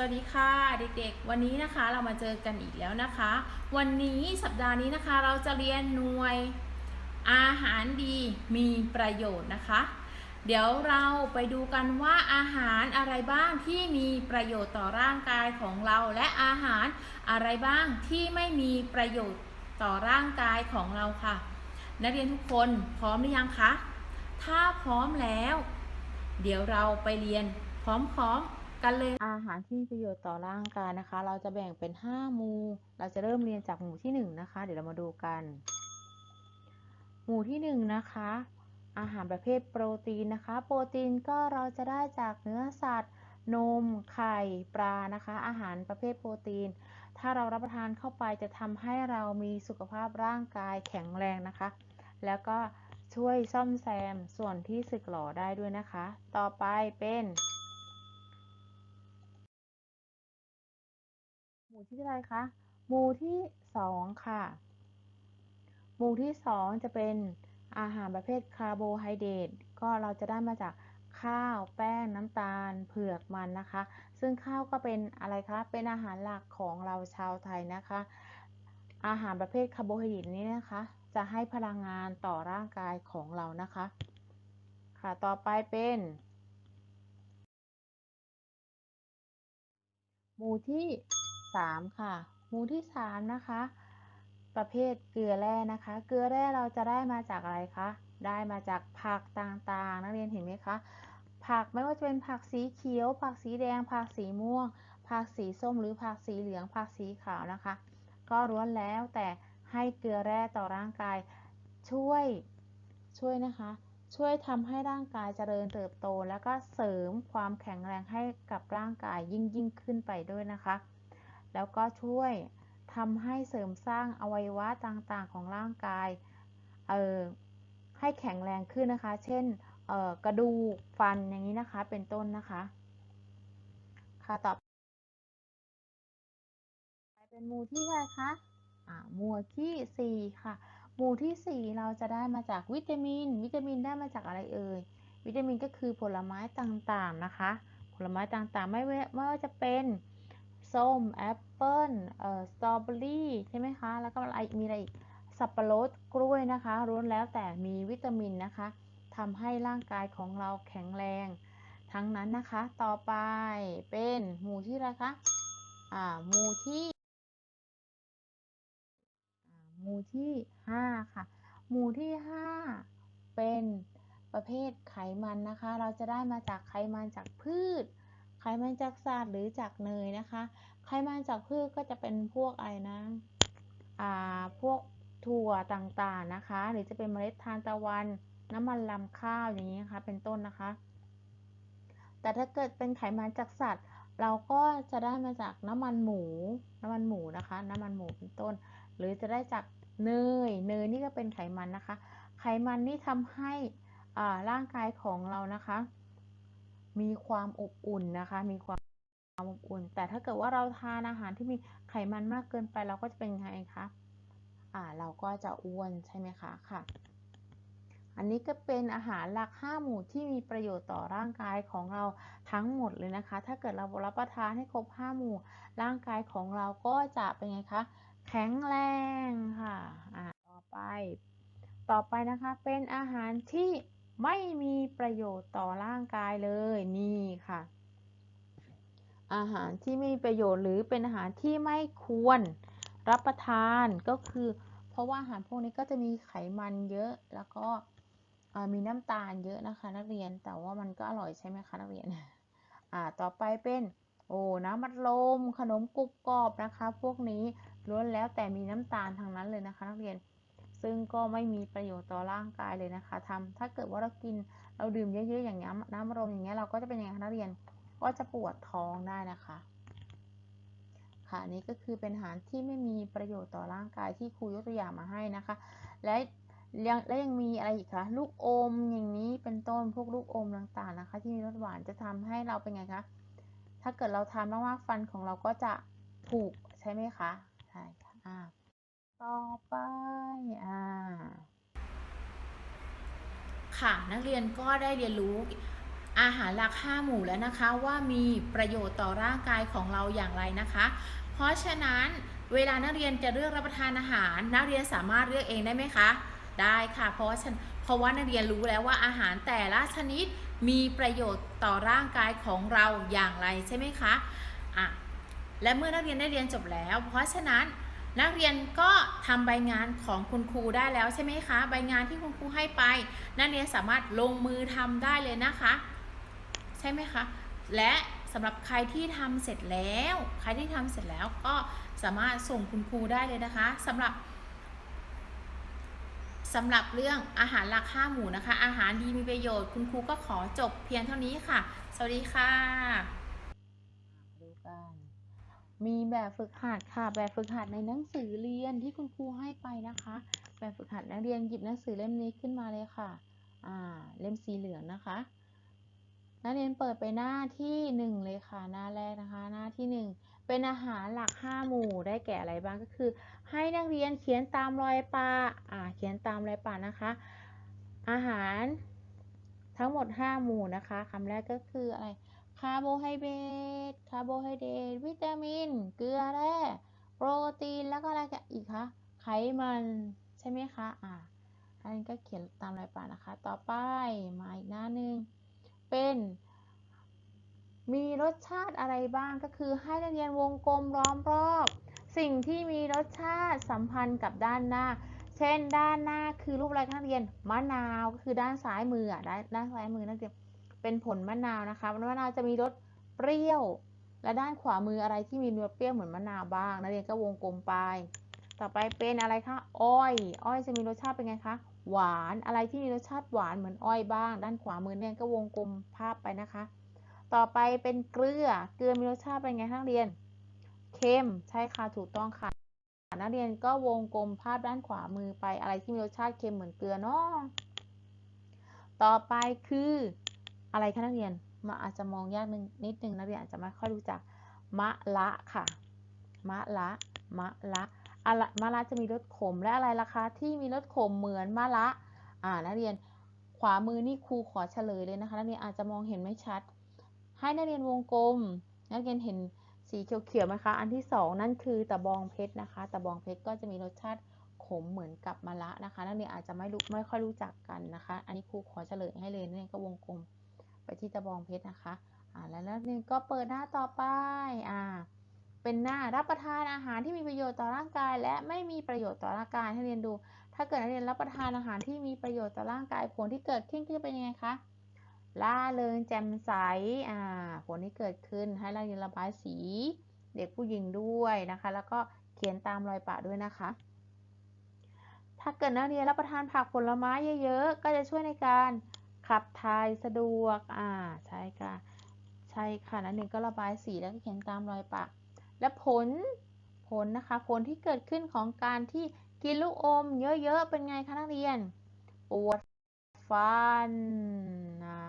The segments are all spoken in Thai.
สวัสดีค่ะเด็กๆ วันนี้นะคะเรามาเจอกันอีกแล้วนะคะ วันนี้สัปดาห์นี้นะคะเราจะเรียนหน่วยอาหารดีมีประโยชน์นะคะ เดี๋ยวเราไปดูกันว่าอาหารอะไรบ้างที่มีประโยชน์ต่อร่างกายของเราและอาหารอะไรบ้างที่ไม่มีประโยชน์ต่อร่างกายของเราค่ะ นักเรียนทุกคนพร้อมหรือยังคะถ้าพร้อมแล้ว เดี๋ยวเราไปเรียนพร้อมๆ กันเลย อาหารที่มีประโยชน์ต่อร่างกายนะคะ เราจะแบ่งเป็น 5 หมู่ เราจะเริ่มเรียนจากหมู่ที่ 1 นะคะ เดี๋ยวเรามาดูกัน หมู่ที่ 1 นะคะ อาหารประเภทโปรตีนนะคะ โปรตีนก็เราจะได้จากเนื้อสัตว์ นม ไข่ ปลานะคะ อาหารประเภทโปรตีน ถ้าเรารับประทานเข้าไปจะทำให้เรามีสุขภาพร่างกายแข็งแรงนะคะ แล้วก็ช่วยซ่อมแซมส่วนที่สึกหรอได้ด้วยนะคะ ต่อไปเป็น หมู่ที่เท่าไรคะ หมู่ที่สองค่ะ หมู่ที่สองจะเป็นอาหารประเภทคาร์โบไฮเดรตก็เราจะได้มาจากข้าวแป้งน้ำตาลเผือกมันนะคะ ซึ่งข้าวก็เป็นอะไรคะเป็นอาหารหลักของเราชาวไทยนะคะ อาหารประเภทคาร์โบไฮเดรตนี้นะคะ จะให้พลังงานต่อร่างกายของเรานะคะ ค่ะต่อไปเป็น หมู่ที่ 3 ค่ะ หมู่ที่ 3 นะคะ ประเภทเกลือแร่นะคะ เกลือแร่เราจะได้มาจากอะไรคะ ได้มาจากผักต่างๆ นักเรียนเห็นไหมคะ ผักไม่ว่าจะเป็นผักสีเขียว ผักสีแดง ผักสีม่วง ผักสีส้ม หรือผักสีเหลือง ผักสีขาวนะคะ ก็ล้วนแล้วแต่ให้เกลือแร่ต่อร่างกายช่วยช่วยนะคะ ช่วยทำให้ร่างกายเจริญเติบโต แล้วก็เสริมความแข็งแรงให้กับร่างกายยิ่งยิ่งขึ้นไปด้วยนะคะ แล้วก็ช่วยทำให้เสริมสร้างอวัยวะต่างๆของร่างกายเอ่อให้แข็งแรงขึ้นนะคะ เช่นเอ่อกระดูกฟันอย่างนี้นะคะ เป็นต้นนะคะ ค่ะต่อไปเป็นหมู่ที่เท่าไรคะอ่าหมู่ที่ 4 ค่ะ หมู่ที่ 4 เราจะได้มาจากวิตามิน วิตามินได้มาจากอะไรเอ่ย วิตามินก็คือผลไม้ต่างๆนะคะ ผลไม้ต่างๆ ไม่ไม่ว่าจะเป็น ส้มแอปเปิ้ลเอ่อสตรอเบอรี่ใช่ไหมคะ แล้วก็อะไรมีอะไรอีกสับปะรดกล้วยนะคะล้วนแล้วแต่มีวิตามินนะคะทำให้ร่างกายของเราแข็งแรง ทั้งนั้นนะคะ ต่อไปเป็นหมู่ที่อะไรคะอ่าหมู่ที่หมู่ที่5ค่ะ หมู่ที่5เป็นประเภทไขมันนะคะ เราจะได้มาจากไขมันจากพืช ไขมันจากสัตว์หรือจากเนยนะคะ ไขมันจากพืชก็จะเป็นพวกอะไรนะ อ่า พวกถั่วต่างๆนะคะ หรือจะเป็นเมล็ดทานตะวัน น้ำมันลำข้าวอย่างนี้นะคะ เป็นต้นนะคะ แต่ถ้าเกิดเป็นไขมันจากสัตว์ เราก็จะได้มาจากน้ำมันหมู น้ำมันหมูนะคะ น้ำมันหมูเป็นต้น หรือจะได้จากเนย เนยนี่ก็เป็นไขมันนะคะ ไขมันนี่ทำให้อ่าร่างกายของเรานะคะ มีความอบอุ่นนะคะ มีความอบอุ่น แต่ถ้าเกิดว่าเราทานอาหารที่มีไขมันมากเกินไปเราก็จะเป็นยังไงคะอ่าเราก็จะอ้วนใช่ไหมคะค่ะ อันนี้ก็เป็นอาหารหลัก5หมู่ที่มีประโยชน์ต่อร่างกายของเราทั้งหมดเลยนะคะ ถ้าเกิดเรารับประทานให้ครบ5หมู่ ร่างกายของเราก็จะเป็นไงคะแข็งแรงค่ะอ่าต่อไป ต่อไปนะคะเป็นอาหารที่ ไม่มีประโยชน์ต่อร่างกายเลยนี่ค่ะ อาหารที่ไม่มีประโยชน์หรือเป็นอาหารที่ไม่ควรรับประทานก็คือ เพราะว่าอาหารพวกนี้ก็จะมีไขมันเยอะแล้วก็มีน้ำตาลเยอะนะคะ นักเรียนแต่ว่ามันก็อร่อยใช่ไหมคะนักเรียนอ่าต่อไปเป็นโอ้น้ำมัดลมขนมกรุบกรอบนะคะ พวกนี้ล้วนแล้วแต่มีน้ำตาลทางนั้นเลยนะคะ นักเรียน ซึ่งก็ไม่มีประโยชน์ต่อร่างกายเลยนะคะทำถ้าเกิดว่าเรากินเราดื่มเยอะๆอย่างน้น้ำอัดลมอย่างเงี้ยเราก็จะเป็นยังไงคะนักเรียนก็จะปวดท้องได้นะคะ ค่ะนี่ก็คือเป็นอาหารที่ไม่มีประโยชน์ต่อร่างกายที่ครูยกตัวอย่างมาให้นะคะ และยังและยังมีอะไรอีกคะลูกอมอย่างนี้เป็นต้นพวกลูกอมต่างๆนะคะ ที่มีรสหวานจะทำให้เราเป็นไงคะถ้าเกิดเราทานมากๆฟันของเราก็จะผุใช่ไหมคะใช่ค่ะ ต่อไป อ่า ค่ะ นักเรียนก็ได้เรียนรู้อาหารหลักห้าหมู่แล้วนะคะว่ามีประโยชน์ต่อร่างกายของเราอย่างไรนะคะ เพราะฉะนั้นเวลานักเรียนจะเลือกรับประทานอาหาร นักเรียนสามารถเลือกเองได้ไหมคะ ได้ค่ะ เพราะว่าฉันเพราะว่านักเรียนรู้แล้วว่าอาหารแต่ละชนิดมีประโยชน์ต่อร่างกายของเราอย่างไรใช่ไหมคะอะและเมื่อนักเรียนได้เรียนจบแล้ว เพราะฉะนั้น นักเรียนก็ทำใบงานของคุณครูได้แล้วใช่ไหมคะ ใบงานที่คุณครูให้ไป นักเรียนสามารถลงมือทำได้เลยนะคะ ใช่ไหมคะ และสำหรับใครที่ทำเสร็จแล้ว ใครที่ทำเสร็จแล้วก็สามารถส่งคุณครูได้เลยนะคะสำหรับสำหรับเรื่องอาหารหลักห้าหมู่นะคะ อาหารดีมีประโยชน์ คุณครูก็ขอจบเพียงเท่านี้ค่ะ สวัสดีค่ะ มีแบบฝึกหัดค่ะ แบบฝึกหัดในหนังสือเรียนที่คุณครูให้ไปนะคะ แบบฝึกหัดนักเรียนหยิบหนังสือเล่มนี้ขึ้นมาเลยค่ะ อ่า เล่มสีเหลืองนะคะ นักเรียนเปิดไปหน้าที่หนึ่งเลยค่ะ หน้าแรกนะคะ หน้าที่หนึ่งเป็นอาหารหลักห้าหมู่ ได้แก่อะไรบ้างก็คือ ให้นักเรียนเขียนตามรอยปะอ่า เขียนตามรอยปะนะคะ อาหารทั้งหมด 5 หมู่นะคะคำแรกก็คืออะไร คาร์โบไฮเดรต คาร์โบไฮเดรต วิตามิน เกลือแร่ โปรตีน แล้วก็อะไรกันอีกคะ ไขมันใช่ไหมคะ อ่าอันนี้ก็เขียนตามรอยปะนะคะ ต่อไปมาอีกหน้าหนึ่ง เป็น มีรสชาติอะไรบ้าง ก็คือให้นักเรียนวงกลมล้อมรอบ สิ่งที่มีรสชาติสัมพันธ์กับด้านหน้า เช่น ด้านหน้าคือรูปอะไรคะนักเรียน มะนาว ก็คือด้านซ้ายมืออะ ด้านซ้ายมือนักเรียน เป็นผลมะนาวนะคะมะนาวจะมีรสเปรี้ยว และด้านขวามืออะไรที่มีรสเปรี้ยวเหมือนมะนาวบ้างนักเรียนก็วงกลมไป ต่อไปเป็นอะไรคะอ้อย อ้อยจะมีรสชาติเป็นไงคะหวานอะไรที่มีรสชาติหวานเหมือนอ้อยบ้าง ด้านขวามือเนี่ยก็วงกลมภาพไปนะคะ ต่อไปเป็นเกลือเกลือมีรสชาติเป็นไงนักเรียนเค็มใช่ค่ะถูกต้องค่ะนักเรียนก็วงกลมภาพด้านขวามือไปอะไรที่มีรสชาติเค็มเหมือนเกลือเนาะต่อไปคือ อะไรคะนักเรียนมาอาจจะมองยากนึงนิดนึงนักเรียนอาจจะไม่ค่อยรู้จักมะละค่ะมะละมะละอะไรมะละจะมีรสขมและอะไรล่ะคะ ที่มีรสขมเหมือนมะละ อ่านักเรียนขวามือนี่ครูขอเฉลยเลยนะคะนักเรียนอาจจะมองเห็นไม่ชัด ให้นักเรียนวงกลม นักเรียนเห็นสีเขียวๆไหมคะ อันที่สองนั่นคือตะบองเพชรนะคะ ตะบองเพชรก็จะมีรสชาติขมเหมือนกับมะระนะคะ นักเรียนอาจจะไม่รู้ไม่ค่อยรู้จักกันนะคะ อันนี้ครูขอเฉลยให้เลยนักเรียนก็วงกลม ไปที่ตะบองเพชรนะคะอ่าแล้วนักเรียนก็เปิดหน้าต่อไปอ่าเป็นหน้ารับประทานอาหารที่มีประโยชน์ต่อร่างกาย และไม่มีประโยชน์ต่อร่างกายให้เรียนดู ถ้าเกิดนักเรียนรับประทานอาหารที่มีประโยชน์ต่อร่างกายผลที่เกิดขึ้นจะเป็นยังไงคะล่าเริงแจ่มใสอ่าผลที่เกิดขึ้นให้นักเรียนระบายสี เด็กผู้หญิงด้วยนะคะ แล้วก็เขียนตามรอยปะด้วยนะคะ ถ้าเกิดนักเรียนรับประทานผักผลไม้เยอะๆ ก็จะช่วยในการ ขับถ่ายสะดวก อ่า ใช่ค่ะ ใช่ค่ะนักเรียนก็ระบายสีแล้วก็เขียนตามรอยปะและผล ผลนะคะ ผลที่เกิดขึ้นของการที่กินลูกอมเยอะๆ เป็นไงคะนักเรียน ปวดฟันนะ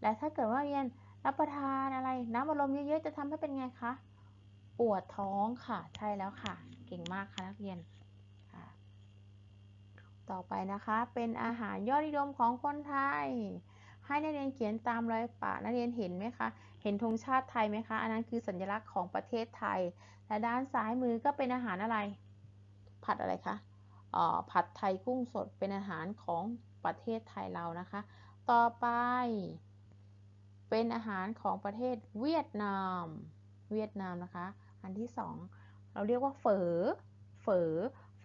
และถ้าเกิดว่าเรียนรับประทานอะไร น้ำอัดลมเยอะๆ จะทำให้เป็นไงคะ ปวดท้องค่ะ ใช่แล้วค่ะ เก่งมากค่ะนักเรียน ต่อไปนะคะ เป็นอาหารยอดนิยมของคนไทย ให้นักเรียนเขียนตามรอยปะนักเรียนเห็นไหมคะ เห็นธงชาติไทยไหมคะ อันนั้นคือสัญลักษณ์ของประเทศไทย และด้านซ้ายมือก็เป็นอาหารอะไร ผัดอะไรคะออผัดไทยกุ้งสดเป็นอาหารของประเทศไทยเรานะคะ ต่อไป เป็นอาหารของประเทศเวียดนาม เวียดนามนะคะ อันที่สองเราเรียกว่าเฝอ เฝอ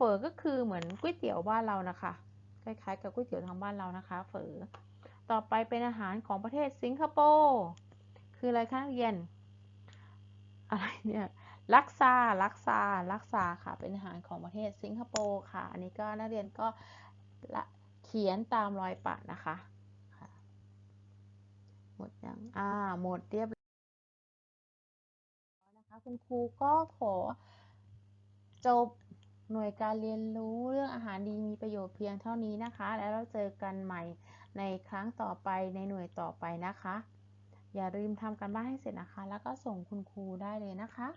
อก็คือเหมือนก๋วยเตี๋ยวบ้านเรานะคะ คล้ายๆ กับก๋วยเตี๋ยวทางบ้านเรานะคะเฝอต่อไปเป็นอาหารของประเทศสิงคโปร์คืออะไรคะนักเรียนอะไรเนี่ยลักซาลักซาลักซาค่ะ เป็นอาหารของประเทศสิงคโปร์ค่ะ อันนี้ก็นักเรียนก็เขียนตามรอยปะนะคะค่ะหมดยังอ่าหมดเรียบร้อยนะคะคุณครูก็ขอจบ หน่วยการเรียนรู้เรื่องอาหารดีมีประโยชน์เพียงเท่านี้นะคะ แล้วเราเจอกันใหม่ในครั้งต่อไปในหน่วยต่อไปนะคะ อย่าลืมทำกันบ้านให้เสร็จนะคะ แล้วก็ส่งคุณครูได้เลยนะคะ